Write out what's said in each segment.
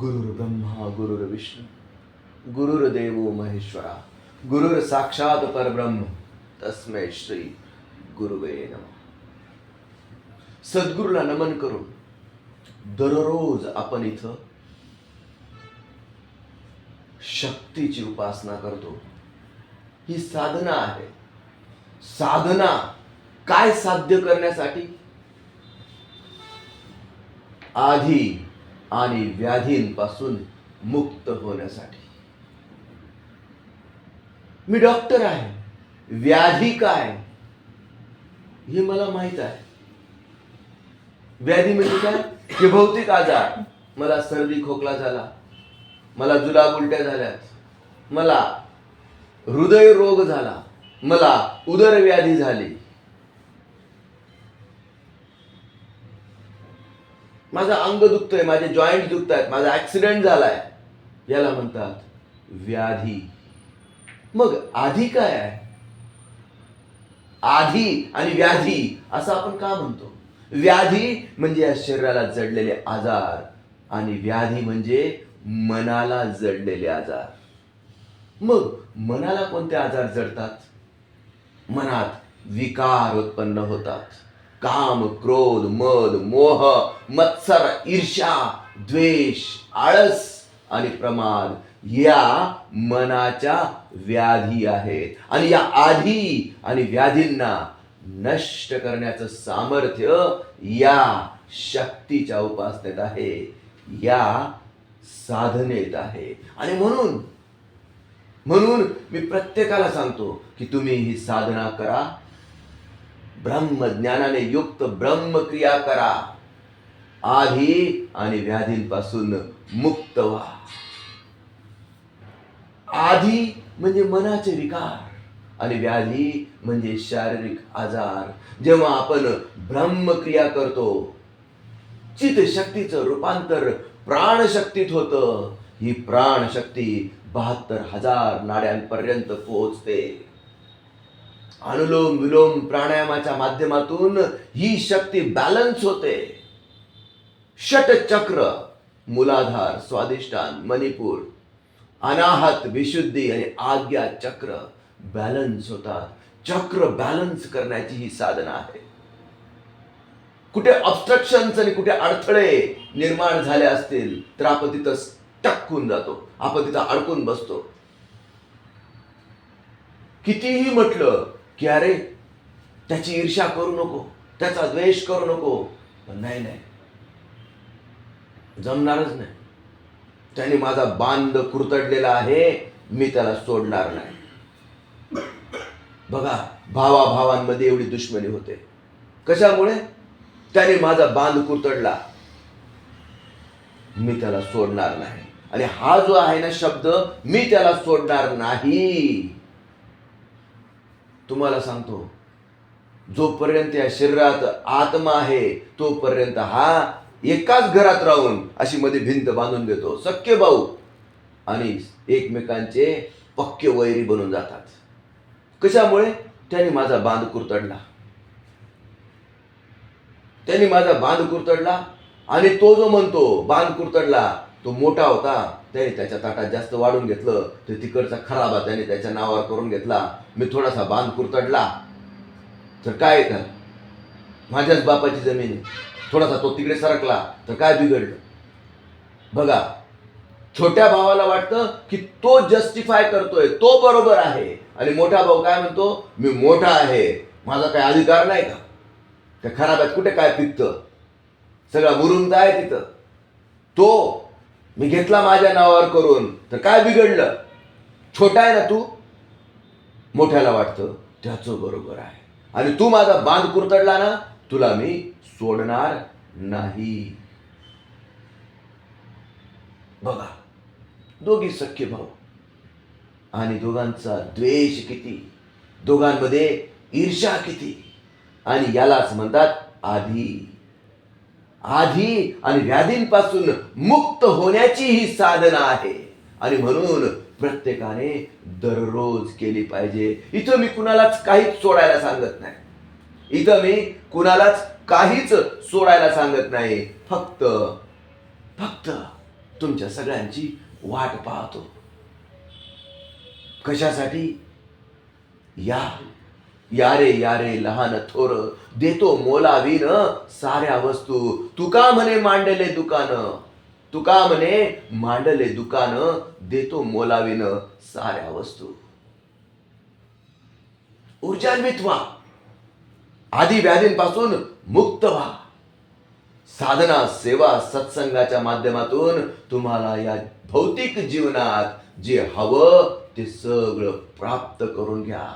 गुरुर् ब्रह्मा गुरुर् विष्णू गुरुर्देवो महेश्वरा गुरुर् साक्षात परब्रह्म तस्मै श्री गुरुवे नम. सद्गुरूला नमन करून दररोज आपण इथं शक्तीची उपासना करतो. ही साधना आहे. साधना काय साध्य करण्यासाठी? आधी आणि व्याधींपासून मुक्त होण्यासाठी. मी डॉक्टर आहे. व्याधी काय? हे मला माहीत आहे. व्याधी म्हणजे काय? हे भौतिक आजार. मला सर्दी खोकला झाला. मला जुलाब उलट्या झाल्यात. मला हृदय रोग झाला. मला उदरव्याधी झाली. माझं अंग दुखतंय माझे जॉईंट दुखत आहेत माझा ऍक्सिडेंट झालाय. याला म्हणतात व्याधी. मग आधी काय आहे? आधी आणि व्याधी असं आपण का म्हणतो? व्याधी म्हणजे या शरीराला जडलेले आजार आणि व्याधी म्हणजे मनाला जडलेले आजार. मग मनाला कोणते आजार जडतात? मनात विकार उत्पन्न होतात. काम क्रोध मद मोह मत्सर ईर्षा द्वेष आळस आणि प्रमाद या मनाच्या व्याधी आहेत. आणि या आधी आणि व्याधींना नष्ट करण्याचं सामर्थ्य या शक्तीच्या उपासनेत आहे या साधनेत आहे. आणि म्हणून म्हणून मी प्रत्येकाला सांगतो की तुम्ही ही साधना करा ब्रह्मज्ञानाने युक्त ब्रह्मक्रिया करा. आधी आणि व्याधींपासून मुक्त व्हा. आधी म्हणजे मनाचे विकार आणि व्याधी म्हणजे शारीरिक आजार. जेव्हा आपण ब्रह्मक्रिया करतो चित शक्तीचं रूपांतर प्राणशक्तीत होतं. ही प्राणशक्ती बहात्तर हजार नाड्यांपर्यंत पोहोचते. अनुलोम विलोम प्राणायामाच्या माध्यमातून ही शक्ती बॅलन्स होते. षटचक्र मूलाधार स्वादिष्टान मणिपूर अनाहत विशुद्धी आणि आज्ञा चक्र बॅलन्स होतात. चक्र बॅलन्स करण्याची ही साधना आहे. कुठे ऑब्स्ट्रक्शन्स आणि कुठे अडथळे निर्माण झाले असतील तर आपण तिथं स्टक होऊन जातो. आपण तिथं अडकून बसतो. कितीही म्हटलं की अरे त्याची ईर्ष्या करू नको त्याचा द्वेष करू नको. पण नाही नाही. जमणारच नाही. त्याने माझा बांध कुरतडलेला आहे मी त्याला सोडणार नाही. बघा भावाभावांमध्ये एवढी दुश्मनी होते. कशामुळे? त्याने माझा बांध कुरतडला. मी त्याला सोडणार नाही. आणि हा जो आहे ना शब्द मी त्याला सोडणार नाही. तुम्हाला सांगतो जोपर्यंत या शरीरात आत्मा आहे तोपर्यंत हा एकाच घरात राहून अशी मध्ये भिंत बांधून देतो. सख्य भाऊ आणि एकमेकांचे पक्के वैरी बनून जातात. कशामुळे? त्याने माझा बांध कुरतडला. त्यांनी माझा बांध कुरतडला आणि तो जो म्हणतो बांध कुरतडला तो मोठा होता. त्याने त्याच्या ताटात जास्त वाढून घेतलं तर तिकडचा खराबा त्याने त्याच्या नावावर करून घेतला. मी थोडासा बांध कुरतडला. तर काय का माझ्याच बापाची जमीन थोडासा तो तिकडे सरकला तर काय बिघडलं? बघा छोट्या भावाला वाटतं की तो जस्टिफाय करतोय तो बरोबर आहे. आणि मोठा भाऊ काय म्हणतो? मी मोठा आहे. माझा काय अधिकार नाही का? त्या खराब्यात कुठे काय पिकतं? सगळा मुरुंद आहे तिथं. तो मी घेतला माझ्या नावावर करून. तर काय बिघडलं? छोटा आहे ना तू? मोठ्याला वाटतं त्याचं बरोबर आहे. आणि तू माझा बांध कुरतडला ना तुला मी सोडणार नाही. बघा दोघी सख्य भाऊ. आणि दोघांचा द्वेष किती? दोघांमध्ये ईर्षा किती? आणि यालाच म्हणतात आधी. आधी आणि व्याधींपासून मुक्त होण्याची ही साधना आहे. आणि म्हणून प्रत्येकाने दररोज केली पाहिजे. इथं मी कुणालाच काहीच सोडायला सांगत नाही. इथं मी कुणालाच काहीच सोडायला सांगत नाही. फक्त फक्त तुमच्या सगळ्यांची वाट पाहतो. कशासाठी? या यारे यारे लहान थोर देतो मोलावीन साऱ्या वस्तू तुका म्हणे मांडले दुकान तुका म्हणे मांडले दुकान देतो मोलावीन साऱ्या वस्तू ऊर्जान्वित व्हा आधी व्याधींपासून मुक्त व्हा साधना सेवा सत्संगाच्या माध्यमातून तुम्हाला या भौतिक जीवनात जे हवं ते सगळं प्राप्त करून घ्या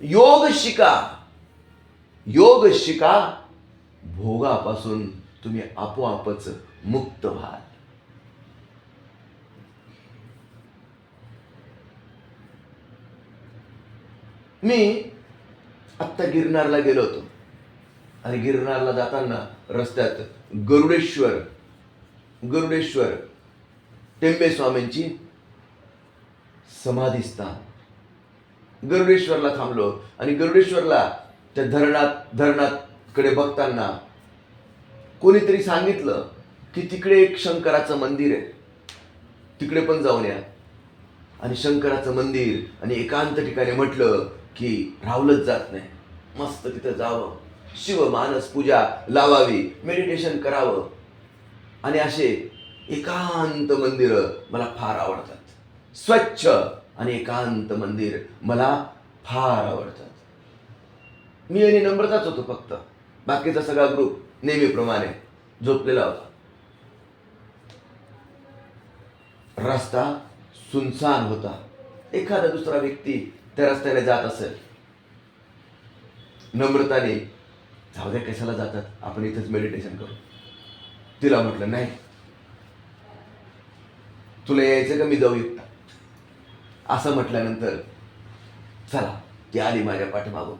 योग शिका योग शिका भोगापासून तुम्ही आपोआपच मुक्त व्हाल. मी आत्ता गिरनारला गेलो होतो. आणि गिरनारला जाताना रस्त्यात गरुडेश्वर गरुडेश्वर टेंबे स्वामींची समाधी स्थान. गरुडेश्वरला थांबलो आणि गरुडेश्वरला त्या धरणात धरणाकडे बघताना कोणीतरी सांगितलं की तिकडे एक शंकराचं मंदिर आहे. तिकडे पण जाऊन या. आणि शंकराचं मंदिर आणि एकांत ठिकाणी म्हटलं की रावलंच जात नाही. मस्त तिथं जावं. शिव मानस पूजा लावावी. मेडिटेशन करावं. आणि असे एकांत मंदिरं मला फार आवडतात. स्वच्छ आणि एकांत मंदिर मला फार आवडतात. मी आणि नम्रताच होतो फक्त. बाकीचा सगळा ग्रुप नेहमीप्रमाणे झोपलेला होता. रस्ता सुनसान होता. एखादा दुसरा व्यक्ती त्या रस्त्याने जात असेल. नम्रताने जाऊ द्या कशाला जातात? आपण इथंच मेडिटेशन करू. तिला म्हटलं नाही. तुला यायचं का मी जाऊ एकटा? असं म्हटल्यानंतर चला ती आली माझ्या पाठीमागून.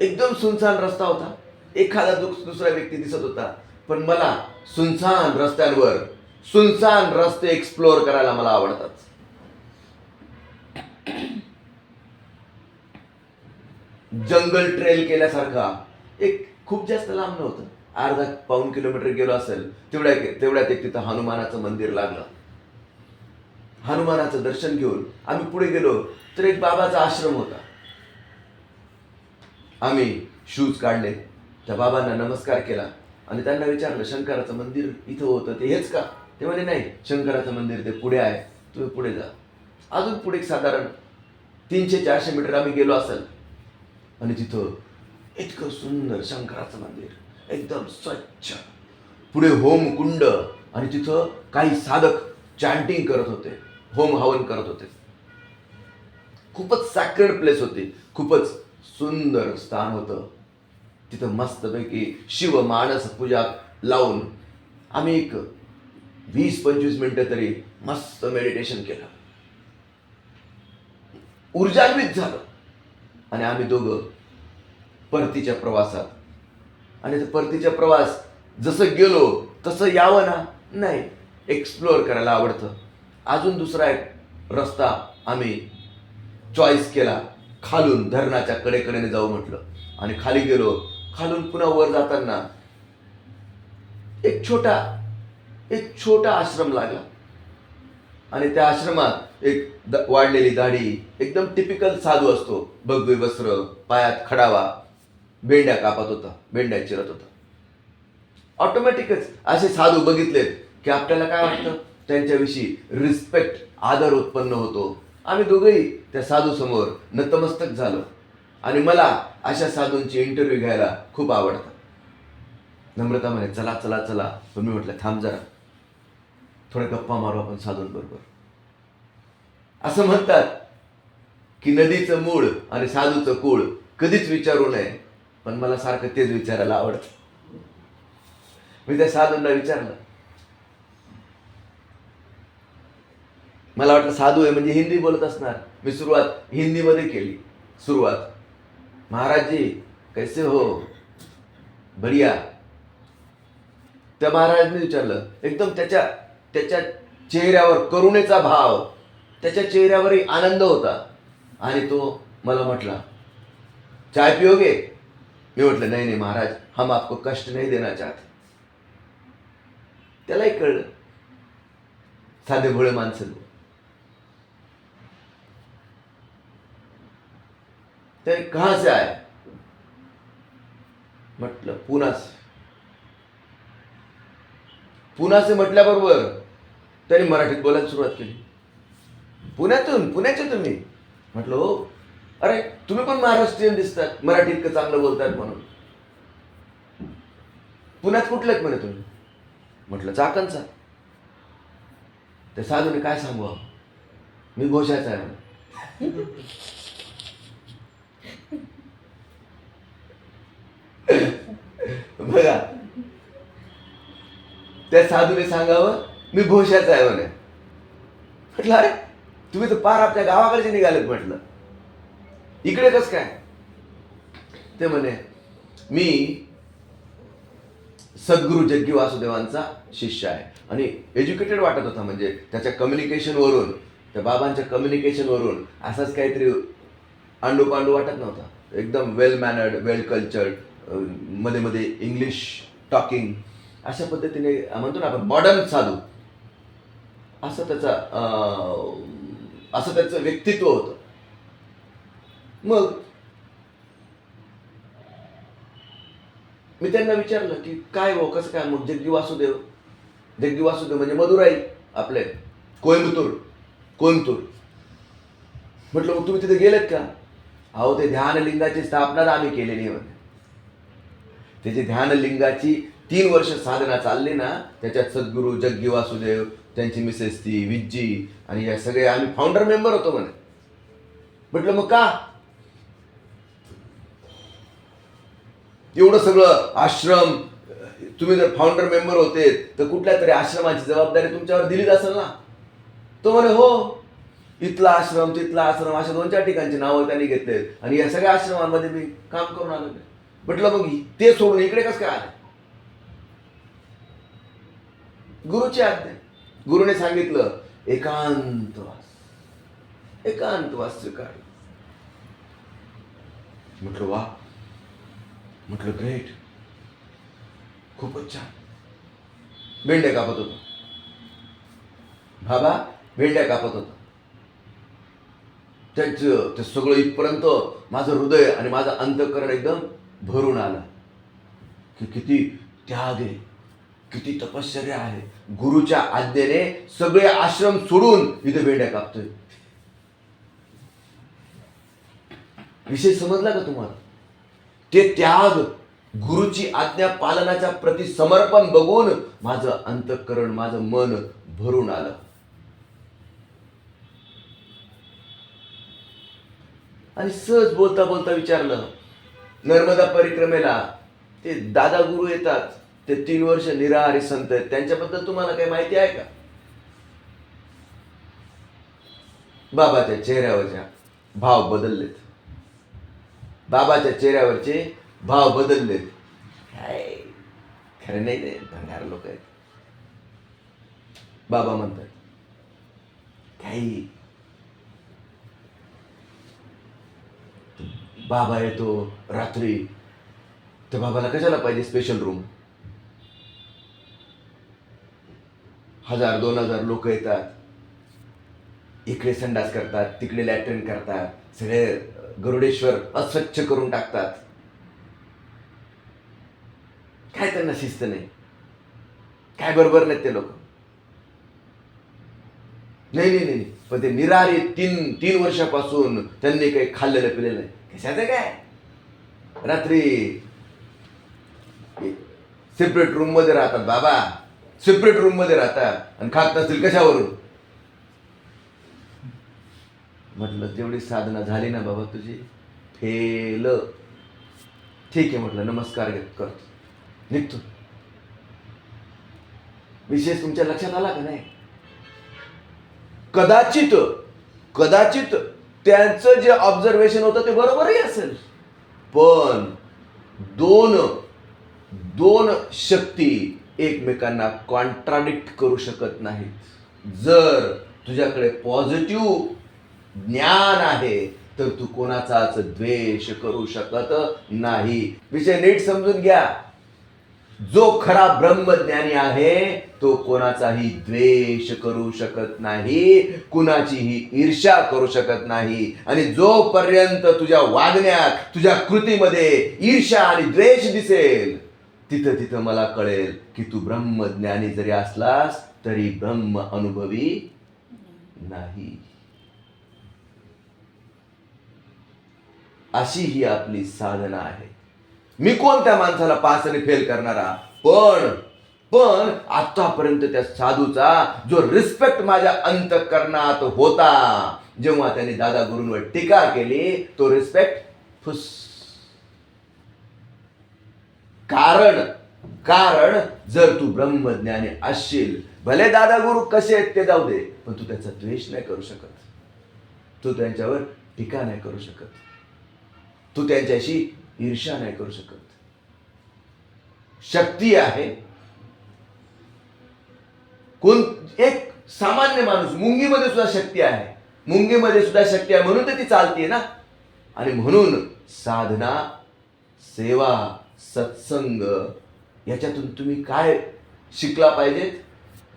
एकदम सुनसान रस्ता होता. एखादा दुस दुसरा व्यक्ती दिसत होता. पण मला सुनसान रस्त्यांवर सुनसान रस्ते एक्सप्लोअर करायला मला आवडतात. जंगल ट्रेल केल्यासारखा एक खूप जास्त लांब नव्हतं. अर्धा पाऊन किलोमीटर गेलो असेल तेवढ्या तेवढ्यात एक तिथं हनुमानाचं मंदिर लागलं. हनुमानाचं दर्शन घेऊन आम्ही पुढे गेलो तर एक बाबाचा आश्रम होता. आम्ही शूज काढले त्या बाबांना नमस्कार केला आणि त्यांना विचारलं शंकराचं मंदिर इथं होतं ते हेच का? ते म्हणे नाही शंकराचं मंदिर ते पुढे आहे तुम्ही पुढे जा. अजून पुढे एक साधारण तीनशे चारशे मीटर आम्ही गेलो असेल. आणि तिथं इतकं सुंदर शंकराचं मंदिर एकदम स्वच्छ. पुढे होम कुंड आणि तिथं काही साधक चॅन्टिंग करत होते. होम हवन करत होते. खूपच सॅक्रेड प्लेस होती. खूपच सुंदर स्थान होतं. तिथं मस्तपैकी शिव मानस पूजा लावून आम्ही एक वीस पंचवीस मिनटं तरी मस्त मेडिटेशन केलं. ऊर्जान्वित झालं. आणि आम्ही दोघं परतीच्या प्रवासात. आणि परतीचा परतीच्या प्रवास जसं गेलो तसं यावं ना? नाही. एक्सप्लोअर करायला आवडतं. अजून दुसरा एक रस्ता आम्ही चॉईस केला. खालून धरणाच्या कडेकडेने जाऊ म्हटलं. आणि खाली गेलो. खालून पुन्हा वर जाताना एक छोटा एक छोटा आश्रम लागला. आणि त्या आश्रमात एक द- वाढलेली दाढी एकदम टिपिकल साधू असतो. भगवे वस्त्र पायात खडावा भेंड्या कापत होता भेंड्या चिरत होता. ऑटोमॅटिकच असे साधू बघितलेत. की आपल्याला काय वाटतं? त्यांच्याविषयी रिस्पेक्ट आदर उत्पन्न होतो. आम्ही दोघंही त्या साधू समोर नतमस्तक झालो. आणि मला अशा साधूंची इंटरव्ह्यू घ्यायला खूप आवडतं. नम्रता म्हणे चला चला चला. पण मी म्हटलं थांब जरा. थोडं गप्पा मारू आपण साधूंबरोबर. असं म्हणतात की नदीचं मूळ आणि साधूचं कूळ कधीच विचारू नये पण मला सारखं तेच विचारायला आवडतं. मी त्या साधूंना विचारलं मला वाटलं साधू आहे म्हणजे हिंदी बोलत असणार. मी सुरुवात हिंदीमध्ये केली. सुरुवात. महाराज जी कैसे हो? बढिया. त्या महाराजांनी विचारलं एकदम त्याच्या त्याच्या चेहऱ्यावर करुणेचा भाव त्याच्या चेहऱ्यावरही आनंद होता. आणि तो मला म्हटला चाय पिओगे मी म्हटलं नाही नाही महाराज हम आपको कष्ट नाही देना चाहते. त्यालाही कळलं. साधे भोळे माणसं ते कहा से आए म्हटलं पुना से पुना से म्हटल्याबरोबर त्यांनी मराठीत बोलायला सुरुवात केली. पुण्यातून पुण्याचे तुम्ही? म्हटलं हो. अरे तुम्ही पण महाराष्ट्रीयन दिसतात. मराठी इतकं चांगलं बोलतात म्हणून. पुण्यात कुठलेत म्हणे तुम्ही? म्हटलं चाकणचा. ते साधूने काय सांगू? मी घोषाचा आहे बघा. त्या साधूने सांगावं मी भोशाचा आहे म्हणे. म्हटलं अरे तुम्ही तर पार आपल्या गावाकडचे निघालेत म्हटलं. इकडे कस काय? ते म्हणे मी सद्गुरू जग्गी वासुदेवांचा शिष्य आहे. आणि एज्युकेटेड वाटत होता म्हणजे त्याच्या कम्युनिकेशनवरून त्या बाबांच्या कम्युनिकेशनवरून असंच काहीतरी आंडू पांडू वाटत नव्हता. एकदम वेल मॅनर्ड वेल कल्चर्ड मध्ये मध्ये इंग्लिश टॉकिंग अशा पद्धतीने म्हणतो ना आपण मॉडर्न चालू असं त्याचा असं त्याचं व्यक्तित्व होतं. मग मी त्यांना विचारलं की काय हो कसं काय? मग जग्गी वासुदेव. जग्गी वासुदेव म्हणजे मदुराई आपले. कोईमतूर कोईमतूर म्हटलं मग तुम्ही तिथे गेलेत का? अहो ते ध्यानलिंगाची स्थापना आम्ही केलेली आहे. त्याची ध्यानलिंगाची तीन वर्ष साधना चालली ना त्याच्यात सद्गुरू जग्गी वासुदेव त्यांची मिसेस ती विज्जी आणि या सगळे आम्ही फाउंडर मेंबर होतो म्हणे. म्हटलं मग का? एवढं सगळं आश्रम तुम्ही जर फाउंडर मेंबर होते तर कुठल्या तरी आश्रमाची जबाबदारी तुमच्यावर दिलीच असेल ना. तो म्हणे हो इथला आश्रम तिथला आश्रम अशा दोन चार ठिकाणची नावं त्यांनी घेतले आणि या सगळ्या आश्रमांमध्ये मी काम करून आलो म्हटलं मग ते सोडून इकडे कसं काय आले? गुरुची आज्ञा. गुरुने सांगितलं एकांतवास एकांतवास स्वीकार. म्हटलं वा. म्हटलं ग्रेट. खूपच छान. भेंड्या कापत होतो. बाबा भेंड्या कापत होतो. त्यांचं ते सगळं इथपर्यंत माझं हृदय आणि माझं अंतकरण एकदम भरून आला. की किती त्याग आहे किती तपश्चर्या आहे. गुरुच्या आज्ञेने सगळे आश्रम सोडून इथे बेड्या कापतोय. विषय समजला का तुम्हाला? ते त्याग गुरुची आज्ञा पालनाच्या प्रति समर्पण बघून माझं अंतःकरण माझं मन भरून आलं. आणि सहज बोलता बोलता विचारलं नर्मदा परिक्रमेला ते दादा गुरु येतात. ते तीन वर्ष निराहारी संत आहेत. त्यांच्याबद्दल तुम्हाला काही माहिती आहे का? बाबाच्या चेहऱ्यावरच्या भाव बदललेत. बाबाच्या चेहऱ्यावरचे भाव बदललेत. काय? खरं नाही ते. भंगार लोक आहेत. बाबा म्हणतात काही बाबा येतो रात्री. तर बाबाला कशाला पाहिजे स्पेशल रूम हजार दोन हजार लोक येतात. इकडे संडास करतात तिकडे लॅटरिन करतात. सगळे गरुडेश्वर अस्वच्छ करून टाकतात. काय त्यांना शिस्त नाही? काय बरोबर नाहीत ते लोक? नाही नाही नाही. पण ते निरारे तीन तीन वर्षापासून त्यांनी काही खाल्लेलं पिलेलं नाही. कशाचं काय? रात्री सेपरेट रूममध्ये राहतात बाबा. सेपरेट रूममध्ये राहतात. आणि खात नसतील कशावरून? म्हटलं तेवढी साधना झाली ना बाबा तुझी. फेल. ठीक आहे म्हटलं नमस्कार घेत करतो. निघतो. विशेष तुमच्या लक्षात आला का नाही? कदाचित कदाचित त्यांचं जे ऑब्झर्वेशन होतं ते बरोबरही असेल. पण दोन दोन शक्ती एकमेकांना कॉन्ट्राडिक्ट करू शकत नाहीत. जर तुझ्याकडे पॉझिटिव्ह ज्ञान आहे तर तू कोणाचाच द्वेष करू शकत नाही. विषय नीट समजून घ्या. जो खरा ब्रह्मज्ञानी आहे तो कोणाचाही द्वेष करू शकत नाही कुणाचीही ईर्ष्या करू शकत नाही. आणि जोपर्यंत तुझ्या वागण्यात तुझ्या कृतीमध्ये ईर्ष्या आणि द्वेष दिसेल तिथं तिथं मला कळेल की तू ब्रह्मज्ञानी जरी असलास तरी ब्रह्म अनुभवी नाही. अशी ही आपली साधना आहे. मी कोणत्या माणसाला पास आणि फेल करणारा? पण पण आतापर्यंत त्या साधूचा जो रिस्पेक्ट माझ्या अंतकरणात होता जेव्हा त्यांनी दादा गुरूंवर टीका केली तो रिस्पेक्ट फुस. कारण कारण जर तू ब्रह्मज्ञानी असशील भले दादा गुरु कसे आहेत ते जाऊ दे पण तू त्याचा द्वेष नाही करू शकत. तू त्यांच्यावर टीका नाही करू शकत. तू त्यांच्याशी ईर्ष्या नाही करू शकत. शक्ती आहे. कोण एक सामान्य माणूस मुंगीमध्ये सुद्धा शक्ती आहे. मुंगीमध्ये सुद्धा शक्ती आहे म्हणून तर ती चालतीये ना. आणि म्हणून साधना सेवा सत्संग याच्यातून तुम्ही काय शिकला पाहिजेत?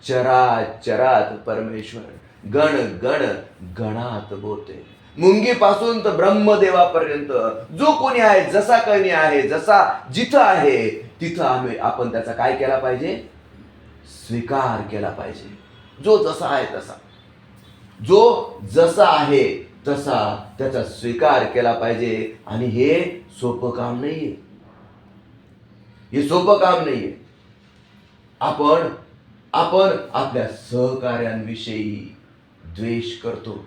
चरा चरात परमेश्वर गण गण गणात बोते मुंगीपासून तर ब्रह्मदेवापर्यंत. जो कोणी आहे जसा कोणी आहे जसा जिथं आहे तिथं आम्ही आपण त्याचा काय केला पाहिजे? स्वीकार केला पाहिजे. जो जसा आहे तसा. जो जसा आहे तसा त्याचा स्वीकार केला पाहिजे. आणि हे सोपं काम नाहीये. हे सोपं काम नाहीये. आपण आपण आपल्या सहकार्यांविषयी द्वेष करतो.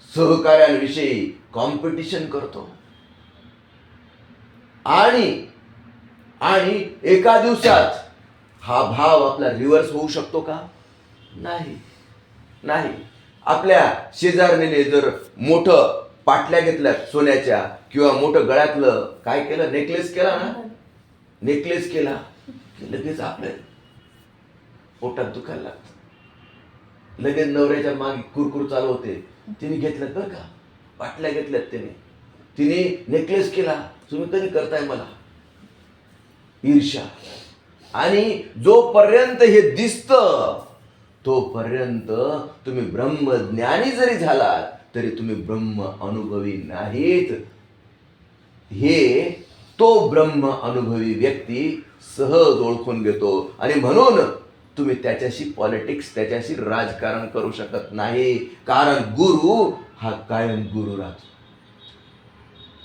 सहकार्यांविषयी कॉम्पिटिशन करतो. आणि आणि एका दिवसात हा भाव आपला रिव्हर्स होऊ शकतो का? नाही. नाही. आपल्या शेजारणीने जर मोठं पाटल्या घेतल्या सोन्याच्या किंवा मोठं गळ्यातलं काय केलं? नेकलेस केला ना? नेकलेस केला की लगेच आपल्या पोटात दुखायला लागतं. लगेच नवऱ्याच्या मागे कुरकुर चालू होते. तिने घेतल्यात बरं का? बाटल्या घेतल्यात तिने. तिने नेकलेस केला. तुम्ही कधी करताय मला. ईर्षा आणि जोपर्यंत हे दिसतं तोपर्यंत तुम्ही ब्रह्मज्ञानी जरी झालात तरी तुम्ही ब्रह्म अनुभवी नाहीत. हे तो ब्रह्म अनुभवी व्यक्ती सहज ओळखून घेतो. आणि म्हणून तुम्ही त्याच्याशी पॉलिटिक्स त्याच्याशी राजकारण करू शकत नाही. कारण गुरु हा कायम गुरु राहतो.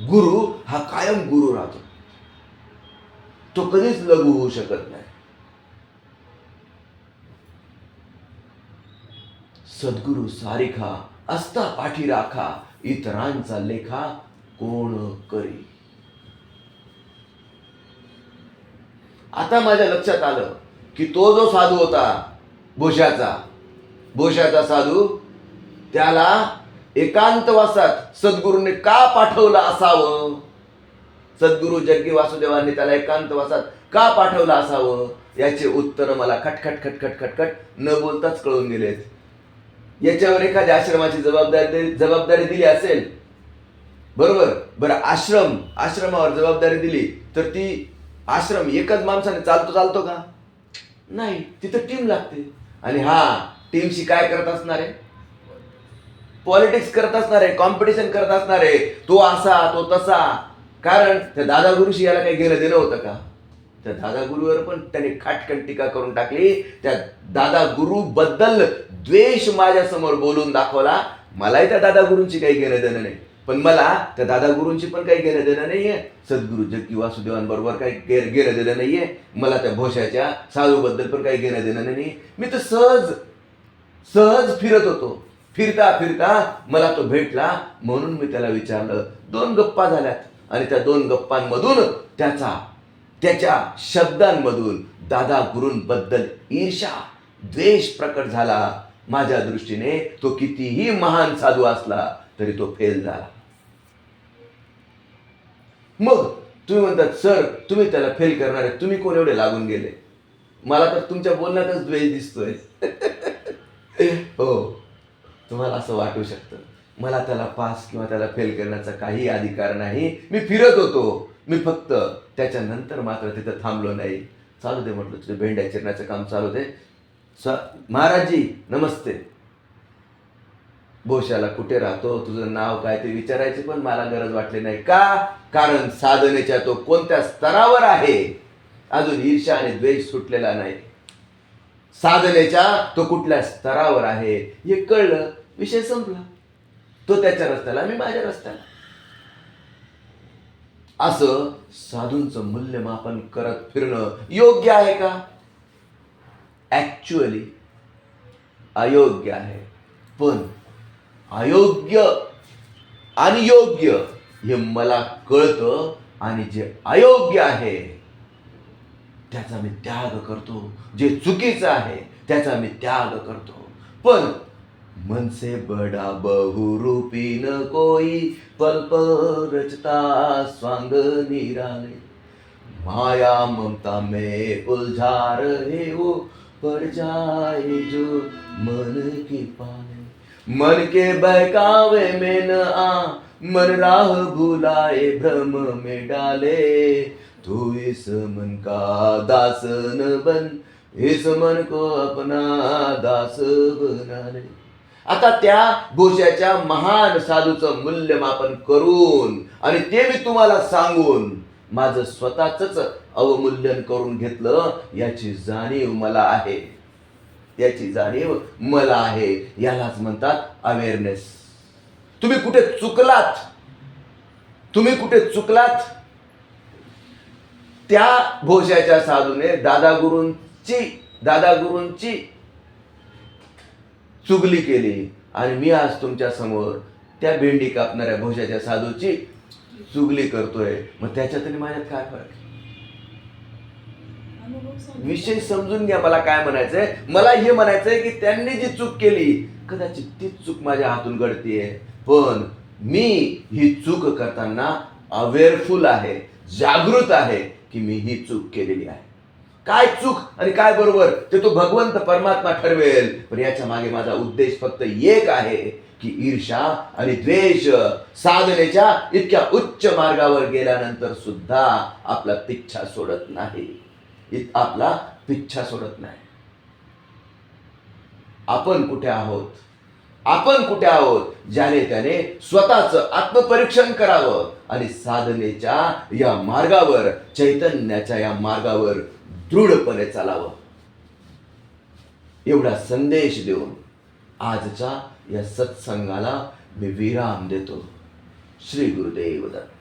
गुरु हा कायम गुरु राहतो. तो कधीच लघु होऊ शकत नाही. सद्गुरु सारिखा असता पाठी राखा इतरांचा लेखा कोण करी आता माझ्या लक्षात आलं. की तो जो साधू होता भोशाचा भोशाचा साधू त्याला एकांतवासात सद्गुरूने का पाठवलं असावं? सद्गुरू जग्गी वासुदेवांनी त्याला एकांतवासात का पाठवलं असावं? याचे उत्तर मला खटखट खटखट खटखट न बोलताच कळून गेलेत. याच्यावर एखाद्या आश्रमाची जबाबदारी जबाबदारी दिली असेल? बरोबर? बरं आश्रम आश्रमावर जबाबदारी दिली तर ती आश्रम एकच माणसाने चालतो चालतो का? नाही तिथं टीम लागते. आणि हा टीमशी काय करत असणार आहे? पॉलिटिक्स करत असणार आहे कॉम्पिटिशन करत असणार आहे. तो असा तो तसा. कारण त्या दादा गुरुशी याला काही घेणं देणं होतं का? त्या दादा गुरुवर पण त्याने खाटकन टीका करून टाकली. त्या दादा गुरु बद्दल द्वेष माझ्यासमोर बोलून दाखवला. मलाही त्या दादा गुरूंची काही घेणं देणं नाही. पण मला त्या दादा गुरूंची पण काही घेणं देणं नाहीये. सद्गुरू जग्गी वासुदेवांबरोबर काही घेणं देणं नाहीये. मला त्या भोशाच्या साधूबद्दल पण काही घेणं देणं नाही मी तर सहज सहज फिरत होतो. फिरता फिरता मला तो भेटला. म्हणून मी त्याला विचारलं दोन गप्पा झाल्यात. आणि त्या दोन गप्पांमधून त्याचा त्याच्या शब्दांमधून दादा गुरूंबद्दल ईर्षा द्वेष प्रकट झाला. माझ्या दृष्टीने तो कितीही महान साधू असला तरी तो फेल झाला. मग तुम्ही म्हणतात सर तुम्ही त्याला फेल करणार आहे. तुम्ही कोण एवढे लागून गेले? मला तर तुमच्या बोलण्यातच द्वेष दिसतोय. हो. तुम्हाला असं वाटू शकतं. मला त्याला पास किंवा त्याला फेल करण्याचा काही अधिकार नाही. मी फिरत होतो. मी फक्त त्याच्यानंतर मात्र तिथं थांबलो नाही. चालू दे म्हटलं तुझे भेंड्या चिरण्याचं काम चालू दे. स महाराजजी नमस्ते. भोशाला कुठे राहतो? तुझं नाव काय ते विचारायची पण मला गरज वाटली नाही का? कारण साधनेच्या तो कोणत्या स्तरावर आहे? अजून ईर्षा आणि द्वेष सुटलेला नाही. साधनेच्या तो कुठल्या स्तरावर आहे? हे कळलं विषय संपला. तो त्याच्या रस्त्याला मी माझ्या रस्त्याला. असं साधूंचं मूल्यमापन करत फिरणं योग्य आहे का? ऍक्च्युअली अयोग्य आहे. पण अयोग्य आणि योग्य हे मला कळतं आणि जे अयोग्य आहे त्याचा मी त्याग करतो. जे चुकीचं आहे त्याचा मी त्याग करतो. पण मनसे बडा बहुरूपी न कोई पल्प रचता स्वांग निराले. माया ममता में उलझा रहे वो पर जाए जो मन की पा मन के बहकावे में न आ मन राह भुलाए भ्रम में डाले। तू इस मन का दास न बन इस मन को अपना दास बना ले आता त्या भोशाच्या महान साधूचं मूल्यमापन करून आणि ते मी तुम्हाला सांगून माझं स्वतःच अवमूल्यन करून घेतलं याची जाणीव मला आहे. याची जाणीव मला आहे. यालाच म्हणतात अवेअरनेस तुम्ही कुठे चुकलात? तुम्ही कुठे चुकलात? त्या भोशाच्या साधूने दादा दादागुरूंची दादा चुगली केली. आणि मी आज तुमच्यासमोर त्या भेंडी कापणाऱ्या भोशाच्या साधूची चुगली करतोय. मग त्याच्यात माझ्यात काय फरक आहे? विषय समजून घ्या मला काय म्हणायचंय. मला हे म्हणायचंय की त्यांनी जी चूक केली कदाचित तीच चूक माझ्या हातून घडतीये. पण मी ही चूक करताना अवेअरफुल आहे जागृत आहे की मी ही चूक केलेली आहे. काय चूक आणि काय बरोबर ते तो भगवंत परमात्मा ठरवेल. पण याच्या मागे माझा उद्देश फक्त एक आहे की ईर्षा आणि द्वेष साधनेच्या इतक्या उच्च मार्गावर गेल्यानंतर सुद्धा आपला पिच्छा सोडत नाही. इत- आपला पिच्छा सोडत नाही. आपण कुठे आहोत? आपण कुठे आहोत? ज्याने त्याने स्वतःच आत्मपरीक्षण करावं आणि साधनेच्या या मार्गावर चैतन्याच्या या मार्गावर दृढपणे चालावं. एवढा संदेश देऊन आजच्या या सत्संगाला मी विराम देतो. श्री गुरुदेव दत्त.